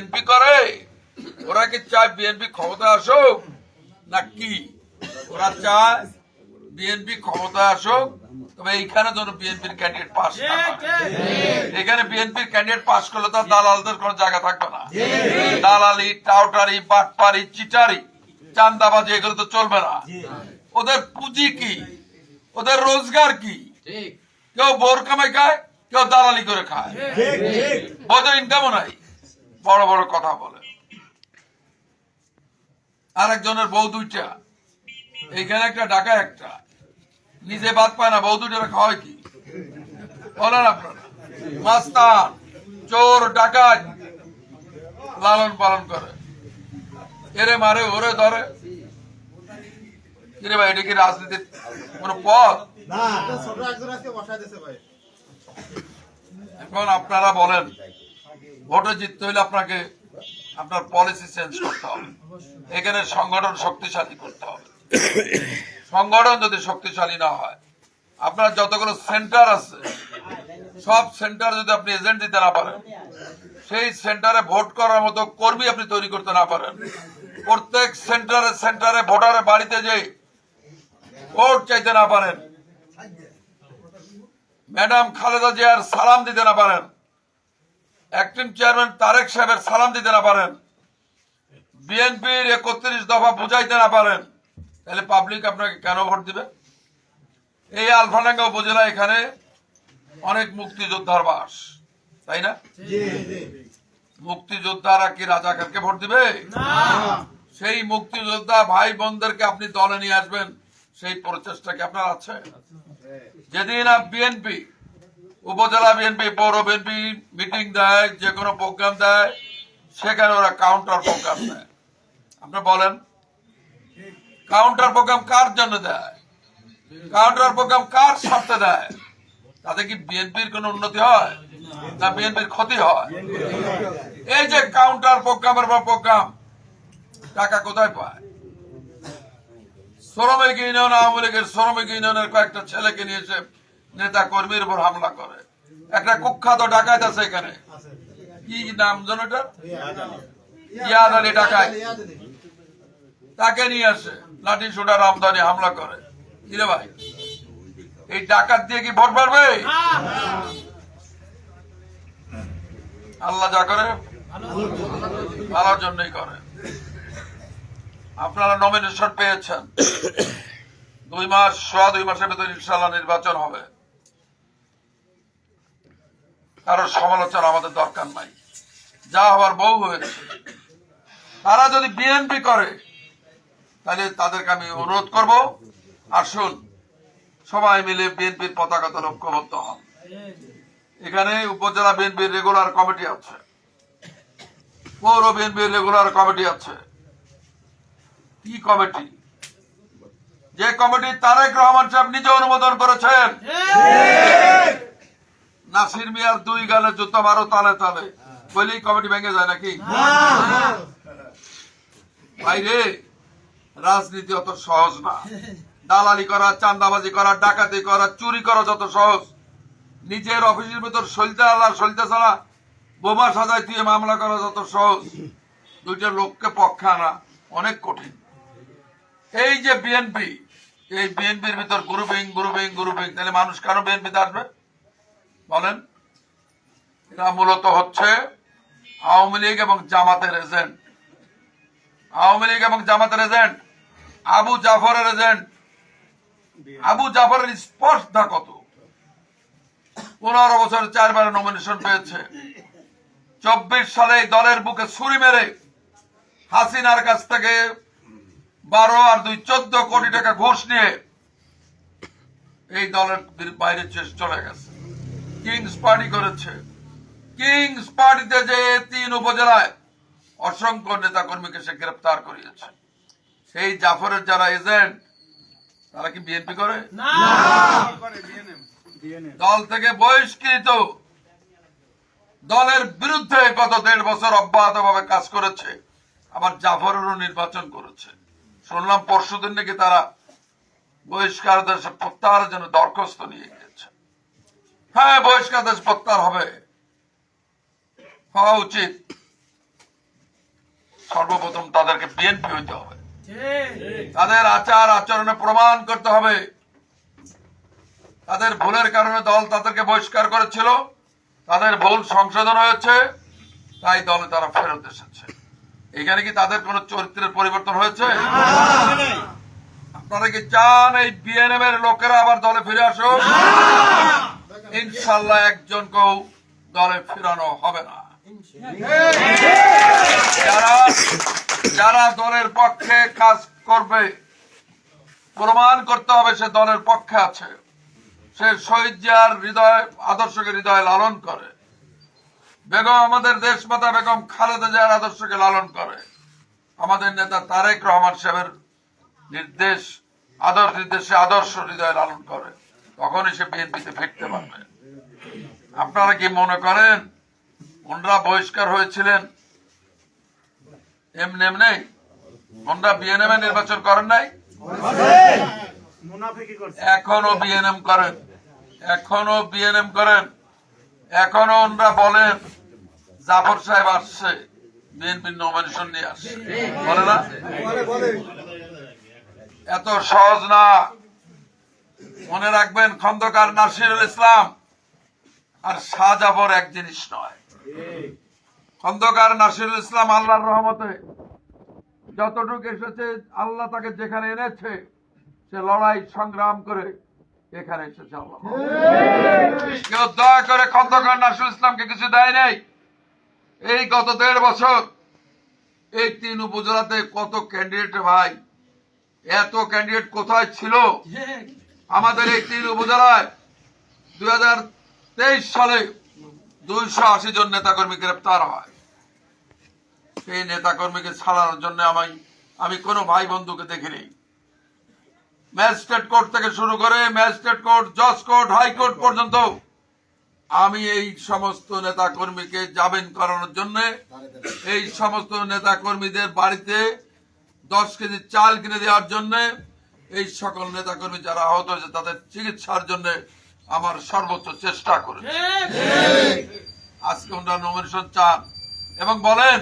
BNP করে? ওরা কি চায় বিএনপি ক্ষমতা আসুক? না কি? ওরা চায় বিএনপি ক্ষমতা আসুক। তবে এইখানে যেন বিএনপির ক্যান্ডিডেট পাস এখানে বিএনপির ক্যান্ডিডেট পাস করলে তার দালালদের কোনো জায়গা থাকবে না। দালালি টাউটারি বাটপারি চিটারি চান্দাবাজি এগুলো তো চলবে না। ওদের পুঁজি কি? ওদের রোজগার কি? কেউ বোর কামাই খায় কেউ দালালি করে খায়। ওদের ইনকামও নাই। বড় বড় কথা বলে। আরেকজনের বউ দুইটা। এইখানে একটা ঢাকা একটা। নিজে বাদ পায় না বউ দুইটা খাওয়ায় কি? বলেন আপনারা। মাস্তান চোর ডাকাত লালন পালন করে। এরে মারে ওরে ধরে। কিরে ভাই এটা কি রাজনীতির কোন পথ? এখন আপনারা বলেন। ভোটে জিততে হইলে আপনাকে আপনার পলিসি চেঞ্জ করতে হবে। এখানে সংগঠন শক্তিশালী করতে হবে। সংগঠন যদি শক্তিশালী না হয়, আপনার যতগুলো সেন্টার আছে, সব সেন্টার যদি আপনি এজেন্ট দিতে না পারেন, সেই সেন্টারে ভোট করার মতো কর্মী আপনি তৈরি করতে না পারেন। প্রত্যেক সেন্টারে সেন্টারে ভোটারের বাড়িতে যে ভোট চাইতে না পারেন, ম্যাডাম খালেদা জিয়ার সালাম দিতে না পারেন অ্যাক্টিং চেয়ারম্যান তারেক সাহেবের সালাম দিতে না পারেন। বিএনপির একত্রিশ দফা বুঝাইতে না পারেন। তাহলে পাবলিক আপনাকে কেন ভোট দিবে? এই আলফাডাঙ্গা উপজেলা এখানে অনেক মুক্তিযোদ্ধার বাস তাই না? মুক্তিযোদ্ধারা কি রাজাকারকে ভোট দিবে? সেই মুক্তিযোদ্ধা ভাই বোনদেরকে আপনি দলে নিয়ে আসবেন সেই প্রচেষ্টা কি আপনার আছে? যেদিন বিএনপি উপজেলা বিএনপি, পৌর বিএনপি মিটিং দেয় যে কোনো প্রোগ্রাম দেয়, সেখানে ওরা কাউন্টার প্রোগ্রাম দেয় আপনি বলেন কাউন্টার প্রোগ্রাম কার জন্য দেয়? কাউন্টার প্রোগ্রাম কার স্বার্থে দেয়? তাতে কি বিএনপির কোনো উন্নতি হয়? না বিএনপির ক্ষতি হয়? এই যে কাউন্টার প্রোগ্রামের পর প্রোগ্রাম টাকা কোথায় পায়? শ্রমিক ইউনিয়ন, আওয়ামী লীগের শ্রমিক ইউনিয়নের কয়েকটা ছেলেকে নিয়ে এসে নেতা কর্মীর উপর হামলা করে। একটা কুখ্যাত ডাকাত আছে এখানে। কি নাম যেন ইয়াদ আলী ডাকাত। তাকে নিয়ে আসে। লাঠি সুটা রামধানী হামলা করে। কিরে ভাই? এই ডাকাত দিয়ে কি ভোট পারবে আল্লাহ যা করে, ভালোর জন্যই করে। আপনারা নমিনেশন পেয়েছেন। দুই মাস, সোয়া দুই মাসের ভেতরে ইনশাল্লাহ নির্বাচন হবে। কারোর সমালোচনা আমাদের দরকার নাই। যা হওয়ার বউ হয়েছে। তারা যদি বিএনপি করে, তাহলে তাদেরকে আমি অনুরোধ করব আসুন সবাই মিলে বিএনপির পতাকাতে লক্ষ্যবদ্ধ হন এখানে উপজেলা বিএনপির রেগুলার কমিটি আছে। পৌর বিএনপির রেগুলার কমিটি আছে। কি কমিটি যে কমিটি তারেক রহমান সাহেব নিজে অনুমোদন করেছেন। নাসির মিয়ার দুই গালে জুতো মারো তালে তালে। বলেই কমিটি ভেঙে যায় নাকি? বাইরে রাজনীতি অত সহজ না। দালালি করা চান্দাবাজি করা ডাকাতি করা চুরি করা যত সহজ। নিজের অফিসের ভিতর সলতে আলা সলতে ছাড়া বোমা সাজায় দিয়ে মামলা করা যত সহজ। দুইটা লোককে পক্ষে আনা অনেক কঠিন। এই যে বিএনপি এই বিএনপির ভিতর গ্রুপিং গ্রুপিং গ্রুপিং তাহলে মানুষ কেন বিএনপিতে আসবে? বলেন এরা মূলত হচ্ছে আওয়ামী লীগ এবং জামাতের এজেন্ট। আওয়ামী লীগ এবং জামাতের এজেন্ট, আবু জাফরের এজেন্ট। আবু জাফরের স্পর্শটা কত? পনেরো বছর চারবার নমিনেশন পেয়েছে। চব্বিশ সালে দলের বুকে ছুরি মেরে হাসিনার কাছ থেকে বারো আর দুই চোদ্দ কোটি টাকা ঘুষ নিয়ে এই দলের বাইরে চলে গেছে। কিংস পার্টি করেছে। কিংস পার্টিতে যে তিন উপজেলায় অসংখ্য নেতা কর্মীকে সে গ্রেপ্তার করিয়েছে। সেই জাফরের যারা এজেন্ট তারা কি বিএনপি করে? দল থেকে বহিষ্কৃত। দলের বিরুদ্ধে গত দেড় বছর অব্যাহত ভাবে কাজ করেছে। আবার জাফরেরও নির্বাচন করেছে। শুনলাম পরশুদিন নাকি তারা বহিষ্কার দেশ প্রত্যাহারের জন্য দরখাস্ত নিয়ে গিয়েছে। হ্যাঁ বহিষ্কার দেশ প্রত্যাহার হবে। হওয়া উচিত। সর্বপ্রথম তাদেরকে বিএনপি হইতে হবে। তাদের আচার আচরণে প্রমাণ করতে হবে। তাদের ভুলের কারণে দল তাদেরকে বহিষ্কার করেছিল। তাদের ভুল সংশোধন হয়েছে। তাই দলে তারা ফেরত এসেছে। এখানে কি তাদের কোন চরিত্রের পরিবর্তন হয়েছে? আপনারা কি চান এই বিএনএম এর লোকেরা আবার দলে ফিরে আসুক? ইনশাল্লাহ একজনকেও দলে ফেরানো হবে না। যারা যারা দলের পক্ষে কাজ করবে, প্রমাণ করতে হবে সে দলের পক্ষে আছে। সে শহীদ জিয়ার হৃদয়, আদর্শকে হৃদয় লালন করে। বেগম, আমাদের দেশমাতা বেগম খালেদা জিয়ার আদর্শকে লালন করে। আমাদের নেতা তারেক রহমান সাহেবের নির্দেশ, আদর্শ নির্দেশে আদর্শ হৃদয় লালন করে। তখনই সে বিএনপিতে ফিরতে পারবে। আপনারা কি মনে করেন ওনরা বহিষ্কার হয়েছিলেন? এমনি এমনি? ওনরা বিএনএম নির্বাচন করেন নাই? এখনও বিএনএম করেন। এখনও বিএনএম করেন। এখনও ওনরা বলেন জাফর সাহেব আসছে বিএনপির নমিনেশন নিয়ে আসছে। বলে না? এত সহজ না। মনে রাখবেন, খন্দকার নাসিরুল ইসলাম আর শাহজাফর এক জিনিস নয়। খন্দকার নাসিরুল ইসলাম আল্লাহর রহমতে যতটুকু এসেছে, আল্লাহ তাকে যেখানে এনেছে, সে লড়াই সংগ্রাম করে এখানে এসেছে আল্লাহ। কেউ দয়া করে খন্দকার নাসিরুল ইসলামকে কিছু দেয় নাই? এই গত দেড় বছর, এই তিন উপজেলাতে কত ক্যান্ডিডেট ভাই? এত ক্যান্ডিডেট কোথায় ছিল? আমাদের এই তিন উপজেলায় দুই হাজার তেইশ সালে দুইশো আশি জন নেতাকর্মী গ্রেপ্তার হয়। সেই নেতাকর্মীকে ছাড়ানোর জন্য আমি আমি কোনো ভাই বন্ধুকে দেখিনি। ম্যাজিস্ট্রেট কোর্ট থেকে শুরু করে ম্যাজিস্ট্রেট কোর্ট, জজ কোর্ট হাইকোর্ট পর্যন্ত আমি এই সমস্ত নেতাকর্মীকে জামিন করানোর জন্য এই সমস্ত নেতাকর্মীদের বাড়িতে দশ কেজি চাল কিনে দেওয়ার জন্য এই সকল নেতাকর্মী যারা আহত হয়েছে, তাদের চিকিৎসার জন্য আমার সর্বোচ্চ চেষ্টা করে আজকে ওনারা নমিনেশন চান এবং বলেন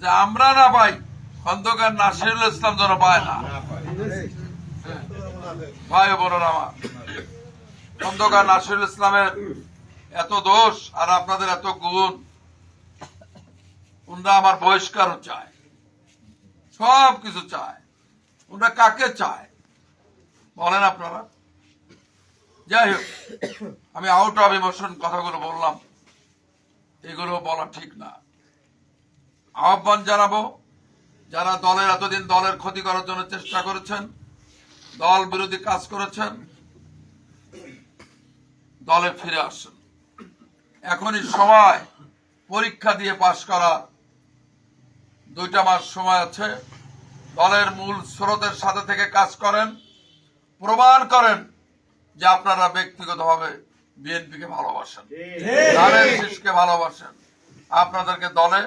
যে আমরা না পাই, খন্দকার নাসিরুল ইসলাম যেন পায় না। ভাই বোনেরা আমার, খন্দকার নাসিরুল ইসলামের এত দোষ আর আপনাদের এত গুণ, ওনারা আমার বহিষ্কারও চায় সব কিছু চায়। ওনারা কাকে চায়? বলেন আপনারা। যাই হোক, আমি আউট অফ ইমোশন কথাগুলো বললাম। এগুলো বলা ঠিক না। আহ্বান জানাব, যারা দলের এতদিন দলের ক্ষতি করার জন্য চেষ্টা করেছেন, দল বিরোধী কাজ করেছেন, দলে ফিরে আসেন। এখনই সময় পরীক্ষা দিয়ে পাশ করার। দুইটা মাস সময় আছে। দলের মূল স্রোতের সাথে থেকে কাজ করেন। প্রমাণ করেন যে আপনারা ব্যক্তিগতভাবে বিএনপিকে ভালোবাসেন। ধানের শীষকে ভালোবাসেন। আপনাদেরকে দলে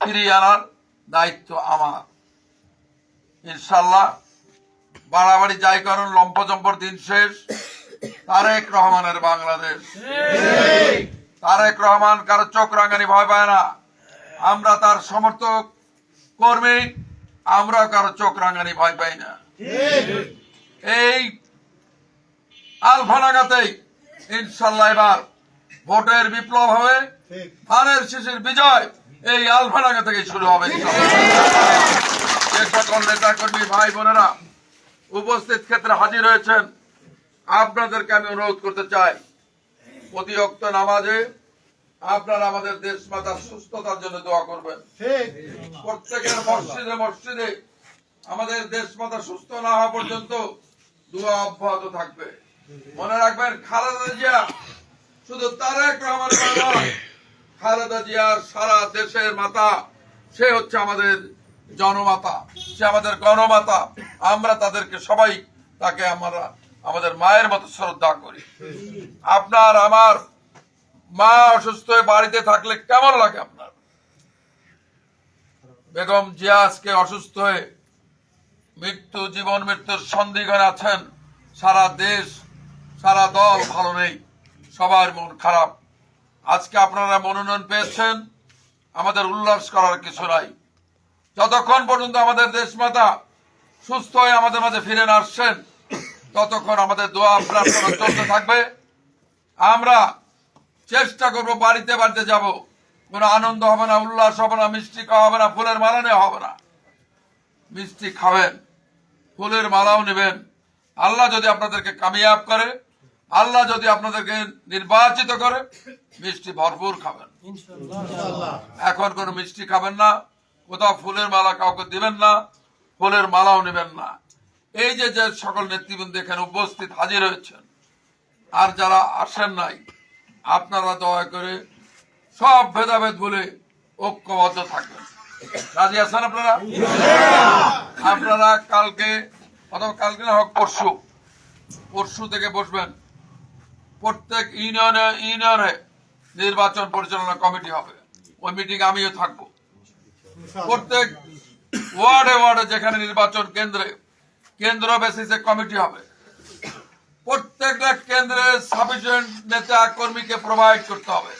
ফিরিয়ে আনার দায়িত্ব আমার। ইনশাল্লাহ বাড়াবাড়ি যাই করুন লম্পজম্পর দিন শেষ। তারেক রহমানের বাংলাদেশ। তারেক রহমান কারও চোখ রাঙানি ভয় পায় না। আমরা তার সমর্থক কর্মী আমরা কারও চোখ রাঙানি ভয় পাই না। এই আলফানাগাতেই ইনশাল্লাহ এবার ভোটের বিপ্লব হবে। ধানের শেষের বিজয় এই আলফানাগা থেকে শুরু হবে সকল নেতা কর্মী ভাই বোনেরা উপস্থিত ক্ষেত্রে হাজির হয়েছেন আপনাদেরকে আমি অনুরোধ করতে চাই প্রতি অক্ত নামাজে আপনারা আমাদের দেশ মাতার সুস্থতার জন্য দোয়া করবেন। প্রত্যেকের মসজিদে মসজিদে আমাদের দেশ মাতা সুস্থ না হওয়া পর্যন্ত দোয়া অব্যাহত থাকবে। মনে রাখবেন, খালেদা জিয়া শুধু তারেক রহমান খালেদা জিয়ার সারা দেশের মাতা, সে হচ্ছে আমাদের জনমাতা, সে আমাদের গণমাতা। আমরা তাদেরকে সবাই তাকে আমরা, আমাদের মায়ের মতো শ্রদ্ধা করি। আপনার, আমার মা অসুস্থ হয়ে বাড়িতে থাকলে কেমন লাগে আপনার? বেগম জিয়া আজকে অসুস্থ হয়ে মৃত্যু জীবন, মৃত্যুর সন্দিগণ আছেন। সারা দেশ, সারা দল ভালো নেই। সবার মন খারাপ। আজকে আপনারা মনোনয়ন পেয়েছেন। আমাদের উল্লাস করার কিছু নাই। যতক্ষণ পর্যন্ত আমাদের দেশমাতা সুস্থ হয়ে আমাদের মাঝে ফিরে আসছেন, ততক্ষণ আমাদের দোয়া প্রার্থনা চলতে থাকবে। আমরা চেষ্টা করব বাড়িতে বাড়িতে যাব। কোনো আনন্দ হবে না, উল্লাস হবে না, মিষ্টি খাওয়া হবে না, ফুলের নেওয়া হবে না। মিষ্টি খাবেন। ফুলের মালাও নেবেন। আল্লাহ যদি আপনাদেরকে কামিয়াব করে আল্লাহ যদি আপনাদেরকে নির্বাচিত করে মিষ্টি ভরপুর খাবেন। এখন কোনো মিষ্টি খাবেন না কোথাও ফুলের মালা কাউকে দিবেন না ফুলের মালাও নেবেন না। এই যে যে সকল নেতৃবৃন্দ এখানে উপস্থিত হাজির হয়েছেন আর যারা আসেন নাই আপনারা দয়া করে সব ভেদাভেদ বলে ঐক্যবদ্ধ থাকবেন। রাজি আছেন আপনারা? আপনারা কালকে অথবা কালকে না হোক পরশু পরশু থেকে বসবেন। প্রত্যেক ইউনিয়নে ইউনিয়নে নির্বাচন পরিচালনা কমিটি হবে। ওই মিটিং আমিও থাকব। প্রত্যেক ওয়ার্ডে ওয়ার্ডে যেখানে নির্বাচন কেন্দ্রে, কেন্দ্র বেসিসে কমিটি হবে। প্রত্যেকটা কেন্দ্রে সাফিসিয়েন্ট নেতা কর্মীকে প্রোভাইড করতে হবে।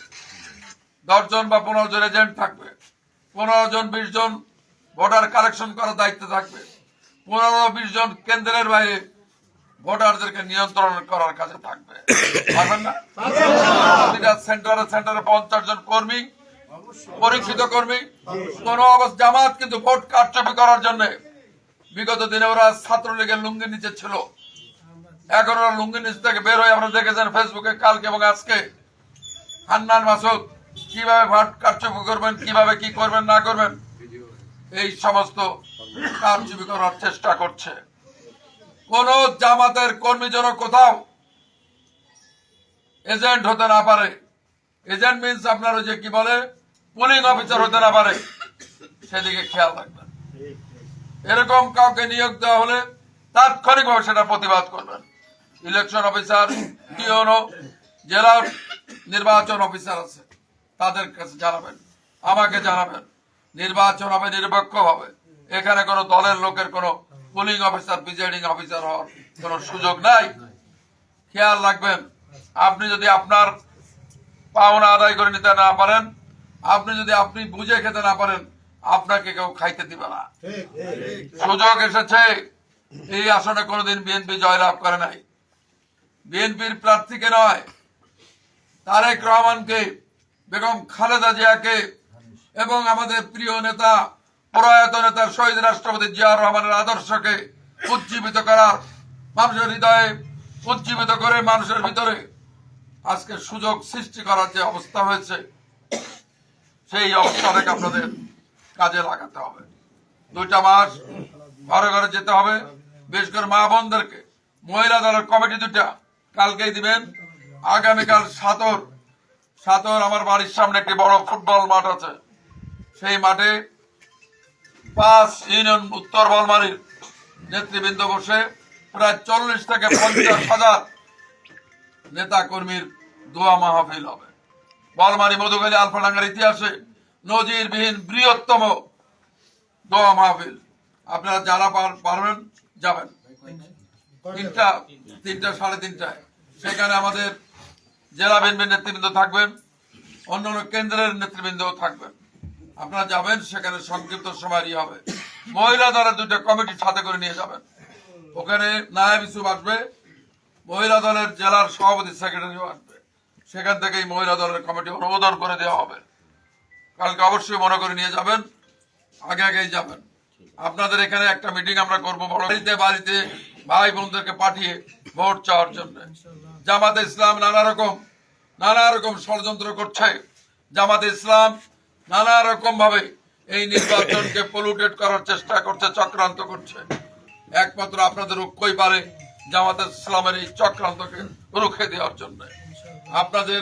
দশজন বা পনেরো জন এজেন্ট থাকবে। পনেরো জন, বিশ জন ভোটার কালেকশন করার দায়িত্ব থাকবে। পনেরো, বিশ জন কেন্দ্রের বাইরে ভোটারদেরকে নিয়ন্ত্রণ করার কাজে থাকবে। সেন্টারে সেন্টারে পঞ্চাশ জন কর্মী, পরীক্ষিত কর্মী। কোন অবস্থা জামাত কিন্তু ভোট কারচুপি করার জন্য বিগত দিনে ওরা ছাত্রলীগের লুঙ্গি নিচে ছিল। এখন ওরা লুঙ্গির নিচ থেকে বের হয়ে আমরা দেখেছেন ফেসবুকে কালকে এবং আজকে হান্নান মাসুদ কীভাবে কারচুপি করবেন, কীভাবে কি করবেন, না করবেন, এই সমস্ত কারচুপি করার চেষ্টা করছে। কোন জামাতের কর্মী যেন কোথাও এজেন্ট হতে না পারে। এজেন্ট মিনস আপনার যে কি বলে, পুলিং অফিসার হতে না পারে। সেদিকে খেয়াল রাখবেন। এরকম কাউকে নিয়োগ দেওয়া হলে তাৎক্ষণিকভাবে সেটা প্রতিবাদ করবেন। ইলেকশন অফিসার টিওনো জেলার নির্বাচন অফিসার আছে। তাদের কাছে জানাবেন, আমাকে জানাবেন, নির্বাচন হবে, নিরপেক্ষ হবে। এখানে কোনো দলের লোকের কোনো পুলিং অফিসার প্রিজাইডিং অফিসার হওয়ার কোনো সুযোগ নাই। খেয়াল রাখবেন, আপনি যদি আপনার পাওনা আদায় করে নিতে না পারেন, আপনি যদি আপনি বুঝে খেতে না পারেন, আপনাকে কেউ খাইতে দিবে না। সুযোগ এসেছে, এই আসনে কোনোদিন বিএনপি জয়লাভ করে নাই। বিএনপির প্রার্থীকে নয়, তারেক রহমানকে বেগম খালেদা জিয়াকে এবং আমাদের প্রিয় নেতা, প্রয়াত নেতা শহীদ রাষ্ট্রপতি জিয়াউর রহমানের আদর্শকে উজ্জীবিত করার, মানুষের হৃদয়ে উজ্জীবিত করে মানুষের ভিতরে আজকে সুযোগ সৃষ্টি করার যে অবস্থা হয়েছে, সেই অবস্থাটাকে আপনাদের কাজে লাগাতে হবে। দুইটা মাস ঘরে ঘরে যেতে হবে। বিশেষ করে মা বোনদেরকে, মহিলা দলের কমিটি দুটা কালকেই দিবেন। আগামীকাল সাতর সাতর আমার বাড়ির সামনে একটি বড় ফুটবল মাঠ আছে। সেই মাঠে পাঁচ ইউনিয়ন উত্তর বলমারির নেতৃবৃন্দ বসে প্রায় চল্লিশ থেকে পঞ্চাশ হাজার নেতা কর্মীর দোয়া মাহফিল হবে। বলমারি মধুকালী আলফাডাঙ্গার ইতিহাসে নজিরবিহীন বৃহত্তম দোয়া মাহফিল। আপনারা যারা পার- পারবেন, যাবেন। তিনটা তিনটা সাড়ে তিনটায়। সেখানে আমাদের জেলা বিএনপির নেতৃবৃন্দ থাকবেন অন্যান্য কেন্দ্রের নেতৃবৃন্দ থাকবেন। আপনারা যাবেন, সেখানে সংক্ষিপ্ত সময়েরই হবে। মহিলা দলের দুইটা কমিটি সাথে করে নিয়ে যাবেন। ওখানে নায়াব ইসুফ আসবে, মহিলা দলের জেলার সভাপতি সেক্রেটারিও আসবে। সেখান থেকেই মহিলা দলের কমিটি অনুমোদন করে দেওয়া হবে। কালকে অবশ্যই মনে করে নিয়ে যাবেন, আগে আগেই যাবেন। আপনাদের এখানে একটা মিটিং আমরা করব, বড় বাড়িতে বাড়িতে ভাই বোনদেরকে পাঠিয়ে ভোট চাওয়ার জন্য। জামাতে ইসলাম নানা রকম নানা রকম ষড়যন্ত্র করছে। জামাতে ইসলাম নানা রকম ভাবে এই নির্বাচনকে পলুটেড করার চেষ্টা করছে, চক্রান্ত করছে। একমাত্র আপনাদের ঐক্যই পারে জামাতে ইসলামের এই চক্রান্তকে রুখে দেওয়ার জন্য। আপনাদের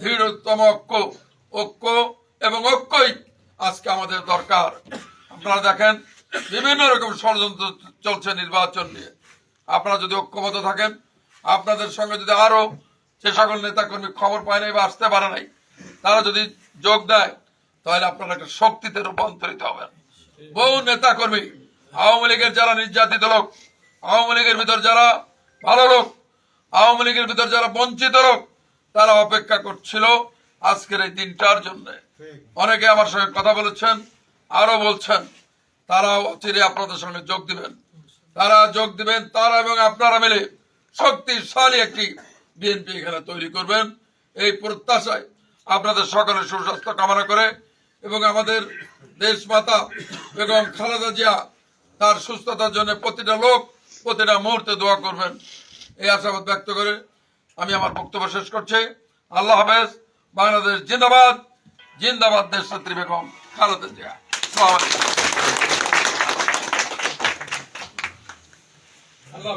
দৃঢ়তম ঐক্য ঐক্য এবং ঐক্যই আজকে আমাদের দরকার। আপনারা দেখেন, বিভিন্ন রকম ষড়যন্ত্র চলছে নির্বাচন নিয়ে। আপনারা যদি ঐক্যবদ্ধ থাকেন আপনাদের সঙ্গে যদি আরও যে সকল নেতাকর্মী খবর পায় নাই বা আসতে পারে নাই, তারা যদি যোগ দেয়, তাহলে আপনারা একটা শক্তিতে রূপান্তরিত হবেন। বহু নেতাকর্মী, আওয়ামী লীগের যারা নির্যাতিত লোক, আওয়ামী লীগের ভিতর যারা ভালো লোক, আওয়ামী লীগের ভিতর যারা বঞ্চিত লোক, তারা অপেক্ষা করছিল আজকের এই দিনটার জন্য। অনেকে আমার সঙ্গে কথা বলেছেন, আরও বলছেন, তারাও অচিরে আপনাদের সঙ্গে যোগ দিবেন। তারা যোগ দিবেন, তারা এবং আপনারা মিলে শক্তিশালী একটি বিএনপি এখানে তৈরি করবেন। এই প্রত্যাশায় আপনাদের সকলের সুস্বাস্থ্য কামনা করে এবং আমাদের দেশ মাতা এবং খালেদা জিয়া তার সুস্থতার জন্য প্রতিটা লোক প্রতিটা মুহূর্তে দোয়া করবেন। এই আশাবাদ ব্যক্ত করে আমি আমার বক্তব্য শেষ করছি। আল্লাহ হাফেজ। বাংলাদেশ জিন্দাবাদ। জিন্দাবাদ দেশ নেত্রী বেগম খালেদা জিয়া। আল্লাহ